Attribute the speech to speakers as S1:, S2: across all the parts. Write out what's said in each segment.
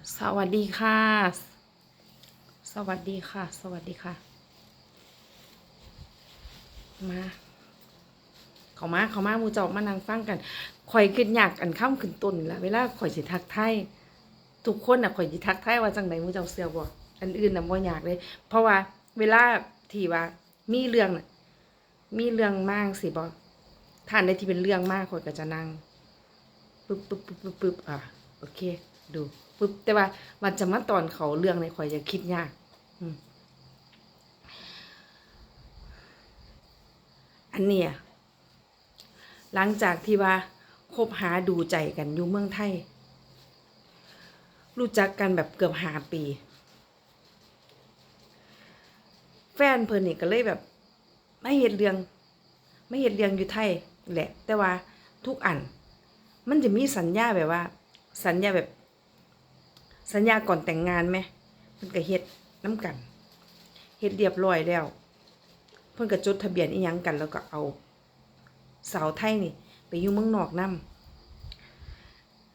S1: สวัสดีค่ะ สวัสดีค่ะ สวัสดีค่ะ มาเขามาเขามามูเจอกมานั่งฟังกันข่อยขึ้นอยากอันข้ามขึ้นต้นนี่ละเวลาข่อยสิทักไทยทุกคนน่ะข่อยสิทักไทยว่าจังไดหมูเจ้าเสือบ่อันอื่นน่ะบ่อยากเลย เพราะว่า เวลาที่ว่า มีเรื่องน่ะมีเรื่องมากสิบ่ท่านใดที่เป็นเรื่องมากข่อยก็จะนั่งปึ๊บปึ๊บปึ๊บปึ๊บอะโอเค ดู ปึ๊บแต่ว่ามันจะมาตอนเขาเรื่องในข่อยจะคิดยากอันเนี้ยหลังจากที่ว่าคบหาดูใจกันอยู่เมืองไทย รู้จักกันแบบเกือบหาปี แฟนเพิ่นนี่ก็เลยแบบ ไม่เห็นเรื่อง ไม่เห็นเรื่องอยู่ไทยแหละ แต่ว่าทุกอัน มันจะมีสัญญาแบบว่า สัญญาแบบ สัญญาก่อนแต่งงานไหมมันก็เฮ็ดน้ำกันเฮ็ดเรียบร้อยแล้ว เพิ่นก็จดทะเบียนอีหยังกัน แล้วก็เอาสาวไทยนี่ ไปอยู่เมืองนอกนํ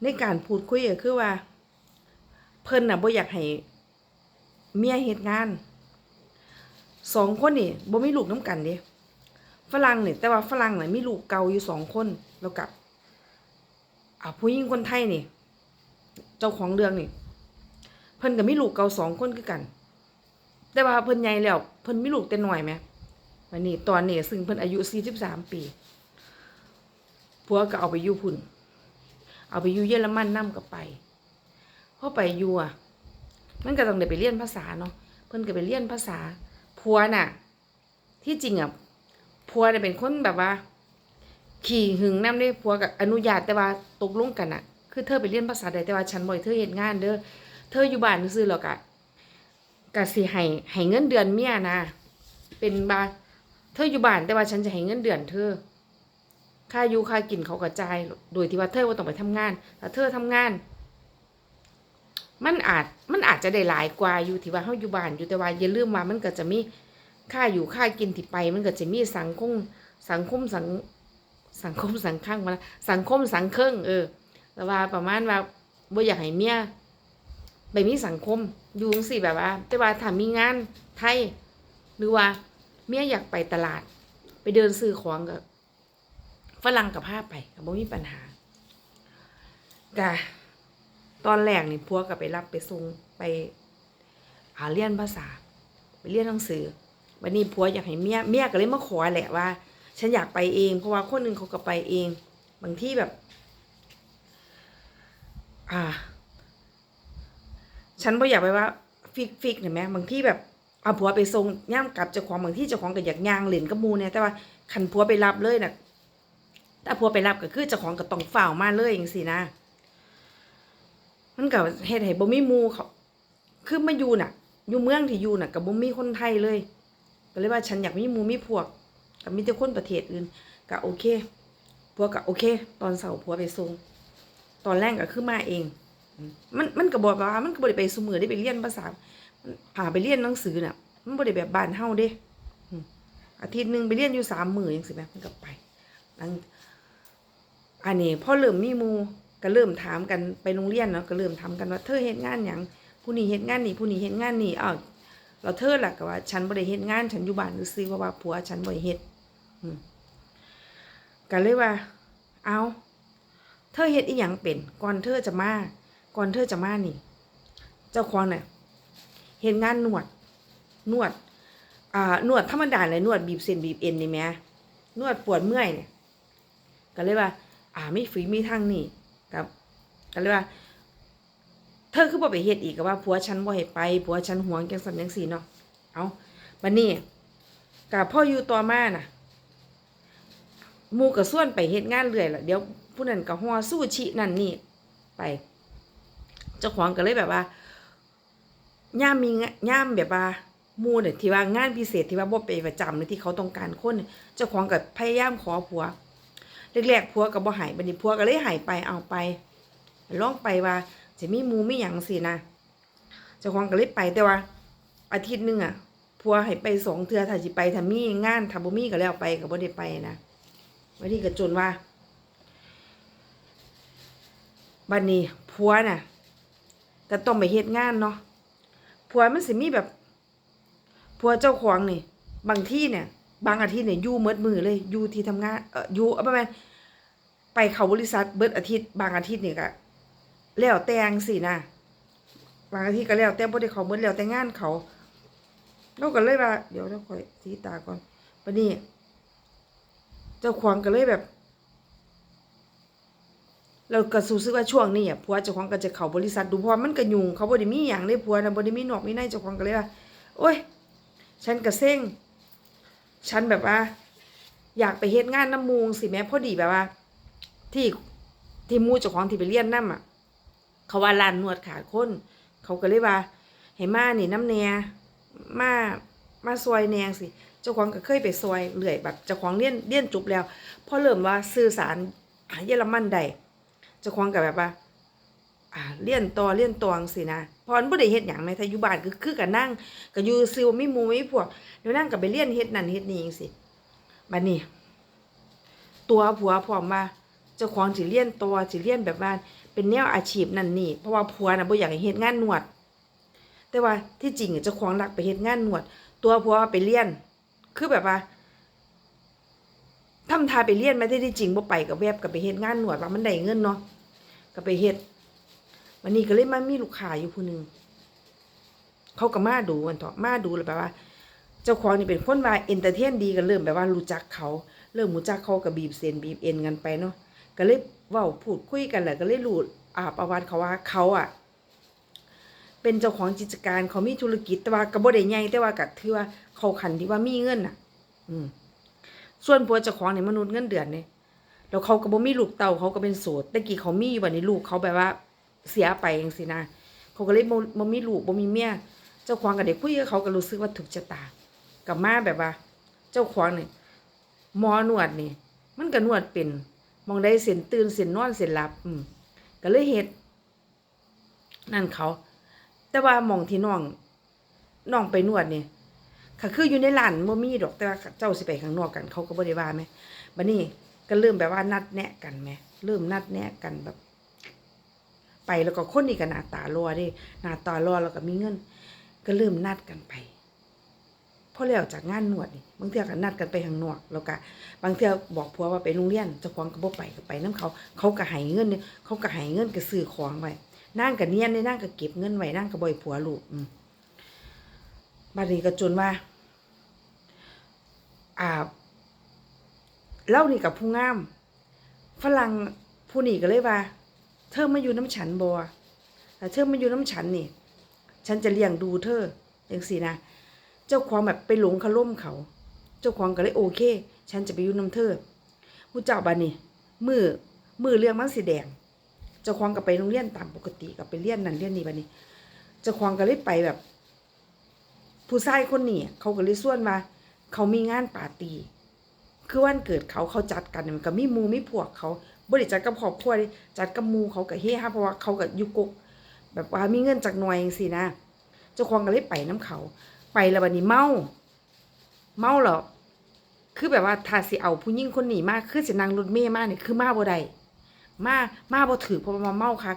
S1: ในการพูดคุยก็คือว่า เพิ่นน่ะบ่อยากให้เมียเฮ็ดงานสองคนนี่บ่มีลูกน้ำกันเด้ฝรั่งนี่แต่ว่าฝรั่งน่ะมีลูกเก่าอยู่สองคนแล้วกับอ่าผู้หญิงคนไทยนี่ เจ้าของเรื่องนี่ เพิ่นก็มีลูกเก่าสองคนคือกัน แต่ว่าเพิ่นใหญ่แล้ว เพิ่นมีลูกแต่น้อยไหมวันนี้ตอนนี้ซึ่งเพิ่นอายุสี่สิบสามปีผัวก็เอาไปอยู่พุ่น เอาไปอยู่เยอรมันนำก็ไปพอไปอยู่อะมันก็ต้องได้ไปเรียนภาษาเนาะเพิ่นก็ไปเรียนภาษาผัวน่ะ ที่จริงอะผัวเนี่ยเป็นคนแบบว่า ขี่หึงน้ำได้ผัวกับอนุญาตแต่ว่าตกลงกันอะ คือเธอไปเรียนภาษาใดแต่ว่าฉันบ่อยเธอเห็นงานเด้อ เธออยู่บ้านซื่อหรอกอะกะสิให้ให้เงินเดือนเมียนะ เป็นบาเธออยู่บ้านแต่ว่าฉันจะให้เงินเดือนเธอ ค่าอยู่ค่ากินเขากระจาย โดยที่ว่าเธอว่าต้องไปทำงานแต่เธอทำงาน มันอาจมันอาจจะได้หลายกว่าอยู่ที่ว่าเฮาอยู่บ้านอยู่แต่ว่าอย่าลืมว่ามันก็จะมีค่าอยู่ค่ากินที่ไป มันก็จะมีสังคมสังคมสังสังคมสังข้างมาสังคมสังเครื่องเออ แต่ว่าประมาณว่าบ่อยากให้เมีย ไปมีสังคมอยู่จังซี่แบบว่า แต่ว่าถ้ามีงานไทย หรือว่าเมียอยากไปตลาด ไปเดินซื้อของกับฝรั่งกับผ้าไปก็บ่มีปัญหากะตอนแรกนี่พัวก็ไปรับไปส่งไปหาเรียนภาษา ไปเรียนหนังสือ วันนี้พัวอยากให้เมียเมียก็เลยมาขอแหละว่า ฉันอยากไปเอง เพราะว่าคนหนึ่งเขาก็ไปเอง บางที่แบบ อ่า ฉันบ่อยากไปว่าฟิกฟิกเห็นไหมบางที่แบบเอาผัวไปส่งย่ามกลับเจ้าของบางที่เจ้าของก็อยากย่างเหรียญกับมูเนี่ยแต่ว่าขันผัวไปรับเลยน่ะถ้าผัวไปรับก็คือเจ้าของก็ต้องฝ่าวมาเลยอย่างสินะมันก็เฮ็ดให้บ่มีมูเขาคือมาอยู่น่ะ อยู่เมืองที่อยู่น่ะกับบ่มีคนไทยเลย ก็เลยว่าฉันอยากมีมูมีพวกกับมีแต่คนประเทศอื่นก็โอเคผัวก็โอเค ตอนเสาร์ผัวไปส่งตอนแรกก็คือมาเอง มันมันก็บอกว่ามันก็บ่ได้ไปสมือได้ไปเรียนภาษาพาไปเรียนหนังสือน่ะ มันบ่ได้แบบบ้านเฮาเด้อืมอาทิตย์หนึงไปเรียนอยู่สามมือจังซี่แหมมันก็ไปหลังอันนี้พอเริ่มมีมูก็เริ่มถามกันไปโรงเรียนเนาะก็เริ่มถามกันว่าเธอเฮ็ดงานหยังผู้นี้เฮ็ดงานนี่ผู้นี้เฮ็ดงานนี่อ้าวเราเธอล่ะก็ว่า ฉันบ่ได้เฮ็ดงาน ฉันอยู่บ้านซื่อเพราะว่าผัวฉันบ่ได้เฮ็ดก็เลยว่า เอาเธอเฮ็ดอีหยังเป็น ก่อนเธอจะมา ก่อนเธอจะมานี่ เจ้าของเนี่ยเฮ็ดงานนวด นวด อ่า นวดธรรมดาเลยนวดบีบเส้นบีบเอ็นนี่แหมนวดปวดเมื่อยเนี่ยก็เลยว่า อ่าไม่ฝีมีทางนี่กับก็เลยว่า เธอคือบ่ไปเฮ็ดอีกก็ว่าผัวฉันบ่ให้ไปผัวฉันหวงจังซั่นจังซี่เนาะเอาบัดนี้กับพ่ออยู่ต่อมาน่ะมูกระส่วนไปเฮ็ดงานเรื่อยล่ะเดี๋ยวผู้นั้นก็หัวสู้ชินั่นนี่ไป เจ้าของก็เลยแบบว่าย่ามมีงะย่ามแบบว่ามูเนี่ยที่ว่างานพิเศษที่ว่าบ่ไปประจำเลยที่เขาต้องการคนเนี่ยเจ้าของก็พยายามขอผัวแรกๆผัวก็บ่ให้บัดนี้ผัวก็เลยให้ไปเอาไปล่องไปว่า จะมีมูไมีหยังสินะเจ้าของก็เลยไปแต่ว่า อาทิตย์หนึงอะผัวให้ไปสองเทือถ้าสิไปถ้ามีงานถ้าบ่มีก็แล้วไปก็บ่ได้ไปนะวันนี้ก็จนว่าบัดนนี้ผัวน่ะ ก็ต้องไปเฮ็ดงานเนาะผัวมันสิมีแบบผัวเจ้าของนี่ บางที่เนี่ย บางอาทิตย์เนี่ยอยู่เมิดมือเลยอยู่ที่ทำงานเอออยู่เอาประมาณไปเข้าบริษัทเบิดอาทิตย์ บางอาทิตย์นี่ก็แล้วแต่งสินะบางอาทิตย์ก็แล้วแต่บ่ได้เขาเบิดแล้วแต่งานเขาเราก็เลยว่า เดี๋ยวเราคอยสีตาก่อนบัดนี้เจ้าของก็เลยแบบ เราก็รู้สึกว่าช่วงนี้อะผัวเจ้าของก็จะเข้าบริษัทดูเพราะว่ามันก็ยุ่งเขาบ่ได้มีหยังเลยผัวนะบ่ได้มีนอกมีในเจ้าของก็เลยว่าโอ้ย ฉันก็เซ็งฉันแบบว่า อยากไปเฮ็ดงานน้ำมูงสิแม่พอดีแบบว่า ที่ที่มูเจ้าของที่ไปเรียนน้ำอะ เขาว่าร้านนวดขาดคนเขาก็เลยว่าให้มานี่น้ำแหนมามาซอยแนงสิเจ้าของก็เคยไปซอยเรื่อยแบบเจ้าของเรียนเรียนจบแล้วพอเริ่มว่าสื่อสารเยอรมันได้ เจ้าของก็แบบว่าเรียนต่อเรียนตวจั่งสินะพราะมันบ่ได้เฮ็ดหยังแม่ถ้าอยู่บ้านก็คือก็นั่งก็อยู่ซิวมีหมู่มีพวกเดี๋ยวนั่งก็ไปเรียนเฮ็ดนั่นเฮ็ดนี่จังซี่บัดนี้ ตัวผัวพร้อมว่าเจ้าของสิเรียนต่อสิเรียนแบบว่าเป็นแนวอาชีพนั่นนี่เพราะว่าผัวน่ะบ่อยากให้เฮ็ดงานนวด แต่ว่าที่จริงอะเจ้าของรักไปเฮ็ดงานนวด ตัวผัวไปเรียน คือแบบว่าทำทาไปเรียนไม่ได้ที่จริงบ่ไปกับแวบกับไปเฮ็ดงานนวดว่ามันได้เงินเนาะ ก็ไปเฮ็ดวันนี้ก็เลยมามีลูกค้าอยู่ผู้หนึ่งเขาก็มาดูวันต่อมาดูเลยแบบว่า เจ้าของนี่เป็นคนว่าเอนเตอร์เทนดีกันเริ่มแบบว่ารู้จักเขา เริ่มรู้จักเขากับบีบเส้นบีบเอ็นกันไปเนาะก็เลยว้าพูดคุยกันแหละก็เลยรู้อ่าประวัติเขาว่าเขาอะ เป็นเจ้าของกิจการเขามีธุรกิจแต่ว่าก็บ่ได้ใหญ่แต่ว่าก็ถือว่าเขาขันที่ว่ามีเงินน่ะ อืมส่วนผัวเจ้าของเนี่ยมนุษย์เงินเดือนเนี่ย แล้วเขาก็บ่มีลูกเต่าเขาก็เป็นโสดแต่กี้เขามีอยู่บัดนี้ลูกเขาแบบว่าเสียไปจังซี่นะเขาก็เลยบ่บ่มีลูกบ่มีเมียเจ้าของก็ได้คุยกับเขาก็รู้สึกว่าถูกชะตากับมาแบบว่า เจ้าของนี่หมอนวดนี่ มันก็นวดเป็นมองได้เส้นตื่นเส้นนอนเส้นหลับ อืมก็เลยเฮ็ดนั่นเขา แต่ว่ามองที่น้องน้องไปนวดนี่ก็คืออยู่ในร้านบ่มีดอกแต่ว่าเจ้าสิไปข้างนอกกัน เขาก็บ่ได้ว่าแหมบัดนี้ ก็เริ่มแบบว่านัดแนะกันแหมเริ่มนัดแนะกันแบบ ไปแล้วก็คนนี้ก็หน้าตารอเด้หน้าตารอแล้วก็มีเงิน ก็เริ่มนัดกันไปพอแล้วจากงานนวดนี่บางเทื่อก็นัดกันไปข้างนอกแล้วก็บางเทื่อบอกผัวว่าไปโรงเรียนเจ้าของก็บ่ไปก็ไปนํเขา เขาก็ให้เงินเนี่ยเขาก็ให้เงินก็ซื้อของไว้นางก็เนียนเลยนางก็เก็บเงินไว้นางก็บ่ให้ผัวลูกอืมบัดนี้ก็จนว่า อ่า เล่านี่กับผู้งาม ฝรั่งผู้นี่ก็เลยว่า เธอมาอยู่น้ำฉันบัวแต่เธอมาอยู่น้ำฉันนี่ ฉันจะเลี้ยงดูเธออย่างสินะ เจ้าของแบบไปหลงคาล่มเขา เจ้าของก็เลยโอเค ฉันจะไปอยู่น้ำเธอผู้เจ้าบานี่มือมือเรื่องมันสีแดง เจ้าของก็ไปโรงเรียนตามปกติก็ไปเรียนนั่นเรียนนี่บานี่เจ้าของก็เลยไปแบบ ผู้ชายคนนี้เขาก็เลยส่วนว่าเขามีงานปาร์ตี้ คือวันเกิดเขาเขาจัดกันเนี่ยมันก็มีหมูมีพวกเขาบริจัดกับครอบครัวเลยจัดกับหมูเขากับเฮฮาเพราะว่าเขากับยุกกแบบว่ามีเงินจากหน่วยสินะเจ้าของก็เลยไปน้ำเขา ไปแล้ววันนี้เมา เมาแล้วคือแบบว่าถ้าสิเอาผู้หญิงคนหนีมากคือสินางรถเมย์มาเนี่ยคือมาบ่ได้มามาบ่ถือพราะว่ามาเมาค่ะ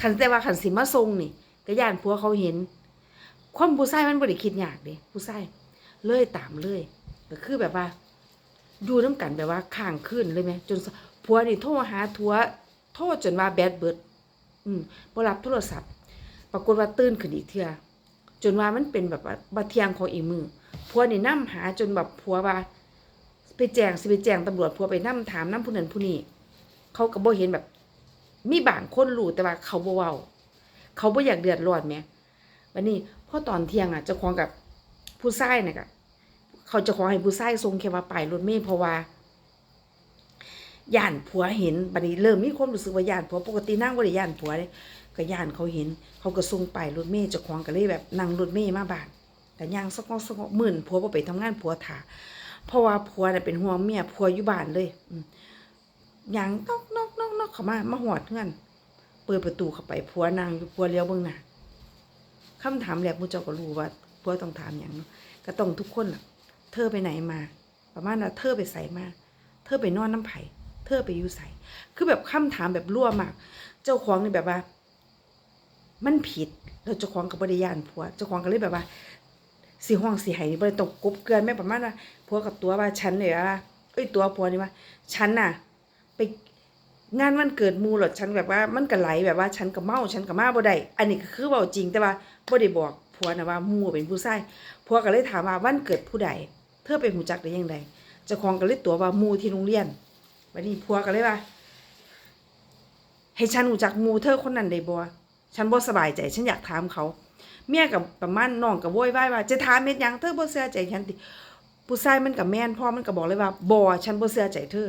S1: คันแต่ว่าคันสิมาทรงนี่ก็ย่านผัวเขาเห็น ความผู้ชายมันบ่ได้คิดอยากเด้ผู้ชายเลยตามเลยก็คือแบบว่า อยู่น้ำกันแบบว่าข้างขึ้นเลยไหมจนผัวนี่โทรหาทัวโทรจนว่าแบดเบิด อืมบ่รับโทรศัพท์ ปรากฏว่าตื่นขึ้นอีกเทื่อจนว่ามันเป็นแบบว่าบัดเทียงของอีมือผัวนี่นํหาจนแบบผัวว่าไปแจ้งสิไปแจ้งตำรวจผัวไปนํถามนํผู้นั้นผู้นี้เขาก็บ่เห็นแบบ มีบางคนรู้แต่ว่าเขาบ่เว้าเขาบ่อยากเดือดร้อนแหมวันนี้พ่อตอนเที่ยงอะเจ้าของกับผู้ชายน่ะก็ เขาจะขอให้ผู้ชายส่งแค่ว่าป้ายรถเมล์เพราะว่าย่านผัวเห็นบัดนี้เริ่มมีความรู้สึกว่าย่านผัวปกตินั่งบ่ได้ย่านผัวเลยก็ย่านเขาเห็น เขาก็ส่งป้ายรถเมล์เจ้าของก็เลยแบบนั่งรถเมล์มาบ้านแต่ย่างสักอกสักงอกมื่นผัวบ่ไปทำงานผัวถาเพราะว่าผัวน่ะเป็นห่วงเมียผัวอยู่บ้านเลยอย่างนอกนอกนอกนอกเข้ามามาหอดเงื่อนเปิดประตูเข้าไปผัวนั่งอยู่ผัวเลี้ยวเบิ่งหน้าคำถามแรกผู้เจ้าก็รู้ว่าผัวต้องถามอย่างเนาะก็ต้องทุกคนล่ะ เธอไปไหนมา ประมาณว่าเธอไปใส่มา เธอไปนอนน้ำไผ่เธอไปอยู่ใส่ คือแบบคำถามแบบรั่วมาก เจ้าของนี่แบบว่า มันผิดแล้วเจ้าของก็บ่ได้ย่านผัว เจ้าของก็เลยแบบว่าสิห้องสิไห้นี่บ่ได้ตกกบเกลือนแม่ประมาณว่าผัวกับตัวว่าฉันเนี่ยว่าเอ้ยตัวผัวนี่ว่าฉันน่ะ ไปงานวันเกิดมูหรอฉันแบบว่ามันก็ไหลแบบว่าฉันก็เมาฉันก็มาบ่ได้อันนี้ก็คือเว้าจริงแต่ว่าบ่ได้บอกผัวนะว่ามูเป็นผู้ชายผัวก็เลยถามว่าวันเกิดผู้ใด เธอไปหูจักได้ยังไงจ้าของก็เลยตัวว่ามูที่โรงเรียนวันนี้ผัวก็เลยว่าให้ฉันหูจักมูเธอคนนั้นได้บ่ฉันบ่สบายใจฉันอยากถามเขา เมียกับประมาณน้องกับโวยวายว่า จะถามเม็ดยังเธอบ่เชื่อใจฉันติผู้ชายมันกับแม่นพ่อมันก็บอกเลยว่าบ่ฉันบ่เชื่อใจเธอ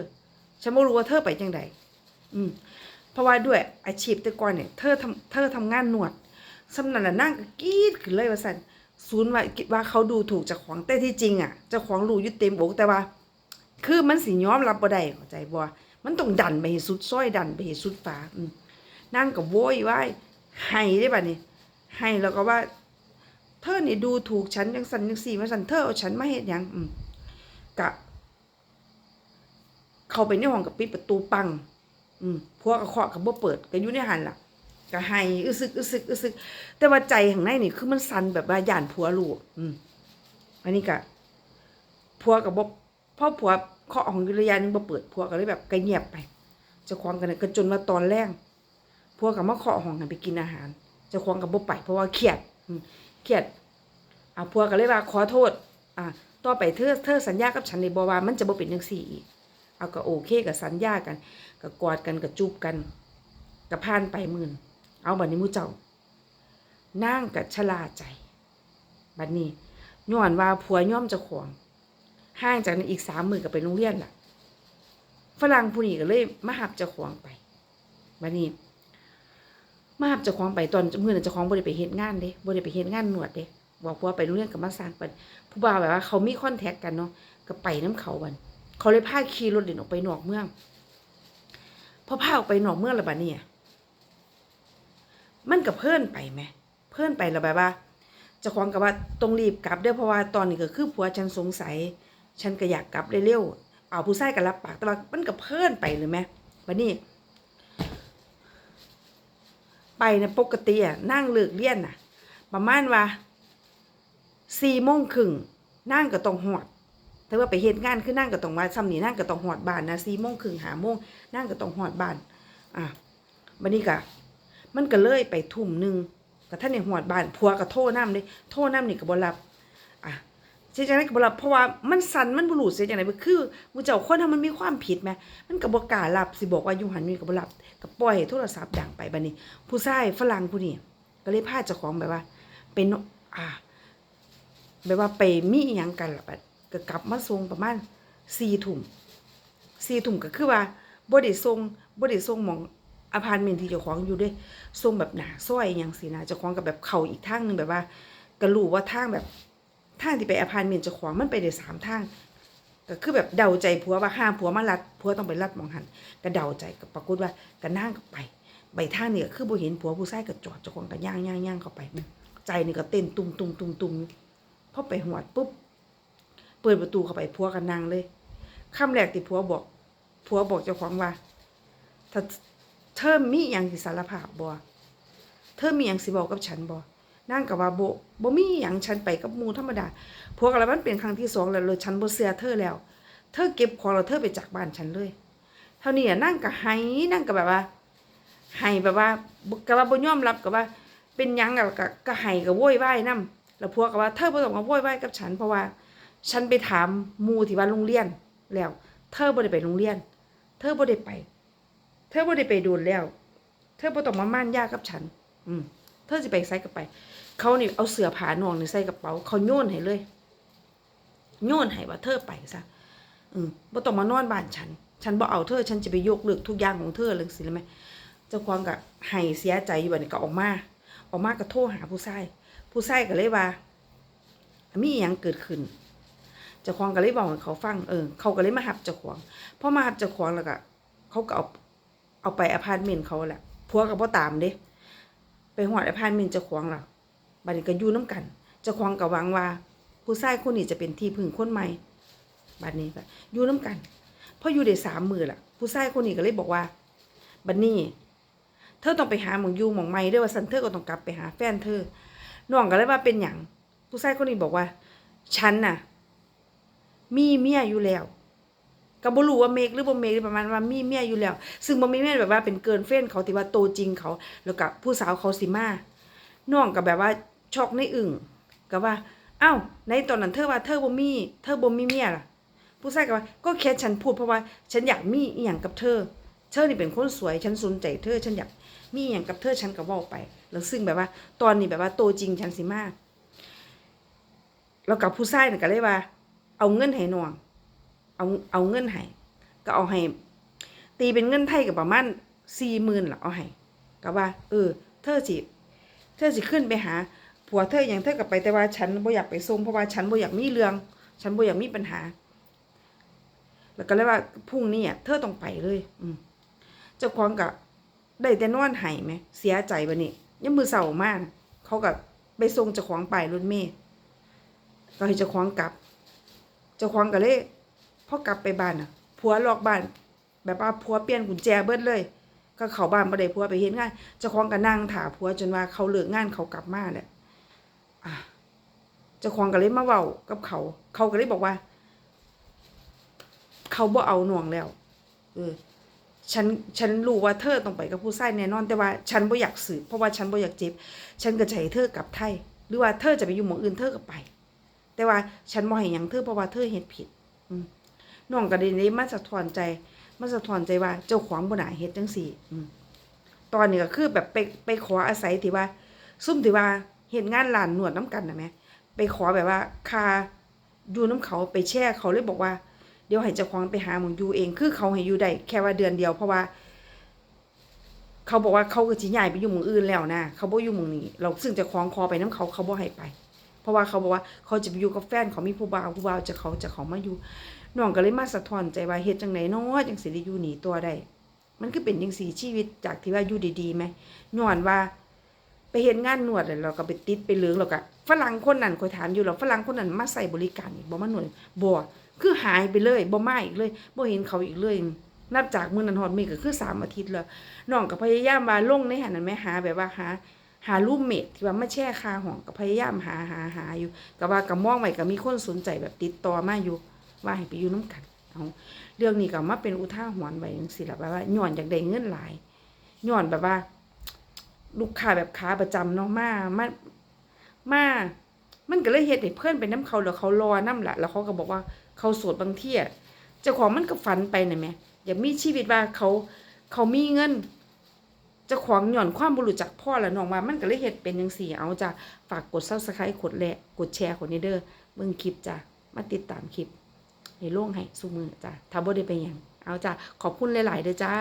S1: ฉันบ่รู้ว่าเธอไปจังใดอืมเพราะว่าด้วยอาชีพแต่ก่อนเนี่ยเธอทำเธอทำงานนวดสำนันนั่งกรีดขึ้นเลยว่าซั่น ศูนย์ว่าคิดว่าเขาดูถูกเจ้าของแต่ที่จริงอะเจ้าของรู้อยู่เต็มอกแต่ว่า คือมันสิยอมรับบ่ได้เข้าใจบ่มันต้องดันไปให้สุดซอยดันไปให้สุดฝาอืมนั่งก็โวยวายให้ได้บัดนี้ให้แล้วก็ว่า เธอนี่ดูถูกฉันจังสันจังสี่มาสันเธอเอาฉันมาเฮ็ดหยังอืมกะ เข้าไปในห้องกับปิดประตูปัง อืมพวกก็เคาะกับบ่เปิดก็อยู่ในหันล่ะ ก็ให้อึซึกอึซึกอึซึก แต่ว่าใจข้างในนี่คือมันสั่นแบบว่าย่านผัวลูกอืมอันนี้ก็ผัวกับบ่พอผัวเคาะห้องยู่รยะหนึงบ่เปิดผัวก็เลยแบบก็เงียบไปจ้าของกันก็จนมาตอนแรกผัวก็มาเคาะห้องให้ไปกินอาหารจ้าของก็บ่ไป เพราะว่าเครียดอืมเครียดอะผัวก็เลยว่าขอโทษ อะต่อไปเธอเธอสัญญากับฉันได้บ่ว่ามันจะบ่เป็นจังซี่อีกเอาก็โอเคกับสัญญากันก็กอดกันก็จูบกันก็ผ่านไปหมื่น เอาบัดนี้มูเจ้านั่งกับชะลาใจ บัดนี้ย้อนว่าผัวย่อมจะขวางห่างจากนั้นอีกสามหมื่นก็ไปโรงเรียนล่ะ ฝรั่งผู้นี้ก็เลยมาหับจ้าของไปบัดนี้มาหับจ้าของไปตอนมื่อนั้นจ้าของบ่ได้ไปเฮ็ดงานเด้บ่ได้ไปเฮ็ดงานนวดเด้บอกผัวไปโรงเรียนกับมาสร้างปันผู้บ่าวแบบว่าเขามีคอนแทคกันเนาะก็ไปน้ำเขาบันเขาเลยพาขี่รถเด่นออกไปนอกเมืองพอพาออกไปนอกเมืองแล้วบัดเนี่ย มันกับเพื่อนไปไหม เพื่อนไปแล้วแบบว่าจะควงกับว่าต้องรีบกลับด้อเพราะว่าตอนนี้ก็คือผัวฉันสงสัย ฉันก็อยากกลับเร็วๆเอาผู้ชายก็รับปากแต่ว่ามันกับเพื่อนไปหรือไหมบัดนี้ ไปเนี่ยปกติอะนั่งเลิกเรียนน่ะ ประมาณว่าสี่โมงครึ่งนั่งก็ต้องหอดถ้าว่าไปเฮ็ดงานคือนั่งก็ต้องว่าซ้ำนี่นั่งก็ต้องหอดบ้านนะสี่โมงครึ่งหาโมงนั่งก็ต้องหอดบ้านอะบัดนี้ก็ มันก็เลยไปทุ่มหนึ่งก็ท่านในหอดบ้านผัวก็โทรนำเด้โทรนำนี่ก็บ่รับอะเสียจังไดก็บ่รับเพราะว่ามันสั่นมันบ่รู้เสียจังไดบ่คือมื้อเจ้าคนถ้ามันมีความผิดแหมมันก็บ่กล้ารับสิบอกว่าอยู่หันนี่ก็บ่รับก็ปล่อยให้โทรศัพท์ดังไปบัดนี้ ผู้ชายฝรั่งผู้นี้ก็เลยพาเจ้าของแบบว่า เป็นอ่าแบบว่าไปมีอหยังกันล่ะบัดก็กลับมาส่งประมาณสี่ทุ่มสี่ทุ่มก็คือว่าบ่ได้ส่งบ่ได้ส่งมอง อพาร์ตเมนต์ที่เจ้าของอยู่ด้ส่งแบบหน้าซอยอหยังสินะเจ้าของก็แบบเข้าอีกทางหนึ่งแบบว่าก็รู้ว่าทางแบบทางที่ไปอพาร์ตเมนต์เจ้าของมันไปได้สามทางก็คือแบบเดาใจผัวว่าห้ามผัวมาลัดผัวต้องไปลัดมองหันก็เดาใจก็ปรากฏว่าก็นั่งก็ไปใบทางนี่ก็คือบ่เห็นผัวผู้ชายก็จอดเจ้าของก็ย่างย่างย่างเข้าไป ใจนี่ก็เต้นตุ้มตุ้มตุ้มตุ้มอยู่พอไปหวดปุ๊บเปิดประตูเข้าไปผัวกันนางเลยคำแรกที่ผัวบอกผัวบอกเจ้าของว่าถ้า เธอมีอย่างสิสารภาพบ่เธอมีอย่างสิบอกกับฉันบ่นั่งกับว่าบ่บ่มีอย่างฉันไปกับหมู่ธรรมดาผัวกับเรมันเป็นครั้งที่สองแล้วเลยฉันบ่เชื่อเธอแล้ว เธอเก็บของแล้วเธอไปจากบ้านฉันเลย เท่านี้อะนั่งกับไห้นั่งกับแบบว่าไห้แบบว่าบ่กับว่าบ่ยอมรับกับว่า เป็นยังกับกับก็ไห้กับโวยวายนำแล้วพวกก็ว่าเธอบ่ต้องมาโวยวายกับฉันเพราะว่า ฉันไปถามหมู่ที่ว่าโรงเรียนแล้ว เธอบ่ได้ไปโรงเรียน เธอบ่ได้ไป ธอบ่ได้ไปโดนแล้ว เธอบ่ต้องมาม่านยากับฉัน อืม เธอสิไปใส่กับไป เขานี่เอาเสื้อผ้าน่องนี่ใส่กระเป๋า เขาโยนให้เลย โยนให้ว่าเธอไปซะ อืมบ่ต้องมานอนบ้านฉัน ฉันบ่เอาเธอ ฉันจะไปยกเลิกทุกอย่างของเธอเลยสิเลยไหมเจ้าของก็ให้เสียใจอยู่บัดนี้ก็ออกมา ออกมาก็โทรหาผู้ชาย ผู้ชายก็เลยว่า มีอหยังเกิดขึ้น เจ้าของก็เลยบอกให้เขาฟัง เออ เขาก็เลยมาหับเจ้าของพอมาหับเจ้าของแล้วก็เขาก็เอา เอาไปอพาร์ตเมนต์เขาแหละผัวก็บ่ตามเด้ไปหอดอพาร์ตเมนต์เจ้าของล่ะบัดนี้ก็ยู่น้กันเจ้าของก็หวังว่า ผู้ชายคนนี้จะเป็นที่พึ่งคนใหม่บัดนี้ก็อยู่น้กันพออยู่ได้สามมือล่ะ ผู้ชายคนนี้ก็เลยบอกว่าบัดนี้เธอต้องไปหาหมองยู่หมองไม่ด้วยว่าสันเธอก็ต้องกลับไปหาแฟนเธอน้องก็เลยว่าเป็นหยังผู้ชายคนนี้บอกว่า ฉันน่ะ มีเมียอยู่แล้ว ก็บ่รู้ว่าเมกหรือบ่เมกประมาณว่ามีเมียอยู่แล้ว ซึ่งบ่มีเมียแบบว่าเป็นเกินเฟ้นเขาที่ว่าโตจริงเขา แล้วก็ผู้สาวเขาสิมาน้องก็แบบว่าช็อกในอึ่งก็ว่าอ้าวในตอนนั้นเธอว่าเธอบ่มี เธอบ่มีเมียล่ะ ผู้ชายก็ว่าก็แค่ฉันพูดเพราะว่าฉันอยากมีอีหยังกับเธอ เธอนี่เป็นคนสวยฉันสนใจเธอฉันอยากมีอหย่างกับเธอฉันก็เว้าไป แล้วซึ่งแบบว่า ตอนนี้แบบว่าโตจริงฉันสิมาแล้วกับผู้ชายนี่ก็เลยว่า เอาเงินให้น้อง เอาเอาเงินให้ก็เอาให้ตีเป็นเงินไทยกับประมาณสี่หมื่นละเอาให้ก็ว่า เออ เธอสิเธอสิขึ้นไปหา ผัวเธออย่างเธอกับไปแต่ว่าฉันบ่อยากไปส่งเพราะว่าฉันบ่อยากมีเรื่อง ฉันบ่อยากมีปัญหา แล้วก็เลยว่าพรุ่งนี้อะเธอต้องไปเลย อืมเจ้าของก็ได้แต่นอนไห้ไหมเสียใจบัดนี้ยังมือเศร้ามากเขาก็ไปส่งเจ้าของไปรถเมย์ก็ให้เจ้าของกลับ เจ้าของก็เลย พอกลับไปบ้านอะผัวลอกบ้าน แบบว่าผัวเปลี่ยนกุญแจเบิดเลย ก็เข้าบ้านบ่ได้ผัวไปเฮ็ดงานเจ้าของก็นั่งถาผัวจนว่าเขาเลิกงานเขากลับมาแหละอะเจ้าของก็เลยมาเว้ากับเขา เขาก็เลยบอกว่า เขาบ่เอาหน่วงแล้วเออฉันฉันรู้ว่าเธอต้องไปกับผู้ชายแน่นอน แต่ว่าฉันบ่อยากสืบเพราะว่าฉันบ่อยากเจ็บ ฉันก็จะให้เธอกลับไทย หรือว่าเธอจะไปอยู่หมู่อื่นเธอก็ไป แต่ว่าฉันบ่ให้ยังเธอเพราะว่าเธอเฮ็ดผิด อืม น้องก็ได้นี้มาสะท้อนใจมาสะท้อนใจว่าเจ้าของบ่น่าเฮ็ดจังซี่อืมตอนนี้ก็คือแบบไปไปขออาศัยที่ว่า ซุ่มที่ว่าเฮ็ดงานร้านหนวดน้ำกันนะแหมไปขอแบบว่าคาอยู่น้ำเขาไปแช่เขาเลยบอกว่าเดี๋ยวให้เจ้าของไปหาหมองอยู่เอง คือเขาให้อยู่ได้แค่ว่าเดือนเดียวเพราะว่า เขาบอกว่าเขาก็สิย้ายไปอยู่หมู่อื่นแล้วนะเขาบ่อยู่หมู่นี้ เราซึ่งเจ้าของขอไปน้ำเขาเขาบ่ให้ไป เพราะว่าเขาบอกว่าเขาจะไปอยู่กับแฟนเขามีผู้บ่าวผู้บ่าวจะเขาจะเขามาอยู่ น้องก็เลยมาสะท้อนใจว่าเฮ็ดจังไดเนาะจังสิได้อยู่หนีตัวได้ มันคือเป็นจังสีชีวิตจากที่ว่าอยู่ดีๆไหมย้อนว่า ไปเฮ็ดงานนวดแล้วเราก็ไปติดไปเหลืองแล้วก็ฝรั่งคนนั้นคอยถามอยู่แล้วฝรั่งคนนั้นมาใส่บริการอีกบ่มาหนวดบ่คือหายไปเลยบ่มาอีกเลยบ่เห็นเขาอีกเลยนับจากมื้อนั้นฮอดมื้อก็คือสามอาทิตย์แล้วน้องก็พยายามว่าลงในหันนั้นแหมหาแบบว่าหาหารูปเมทที่ว่ามาแช่คาห้องก็พยายามหาหาหาอยู่ก็ว่าก็มองไว้ก็มีคนสนใจแบบติดต่อมาอยู่ ว่าให้ไปอยู่น้ำกันเอาเรื่องนี้ก็มาเป็นอุท่าหรณ์ไว้จังซี่ล่ะแบบว่าย้อนอยากได้เงินหลายย้อนแบบว่า ลูกค้าแบบค้าประจำเนาะมามามามันก็เลยเฮ็ดให้เพื่อนไปน้ำเขาแล้วเขารอน้ำละแล้วเขาก็บอกว่าเขาโสดบางเที่ยเจ้าของมันก็ฝันไปน่ะแหม่อย่ามีชีวิตว่าเขาเขามีเงินจ้าของหย่อนความบุรุษจากพ่อและน้องว่ามันก็เลยเฮ็ดเป็นจังซี่เอาจ้ะฝากกด Subscribe กดแลกดแชร์กดนี้เด้อเบิ่งคลิปจ้ะมาติดตามคลิป ในโล่งให้สู้มือจ้ะถ้าบ่ได้ไปหยังเอาจ้ะขอบคุณหลาย ๆ เด้อจ้า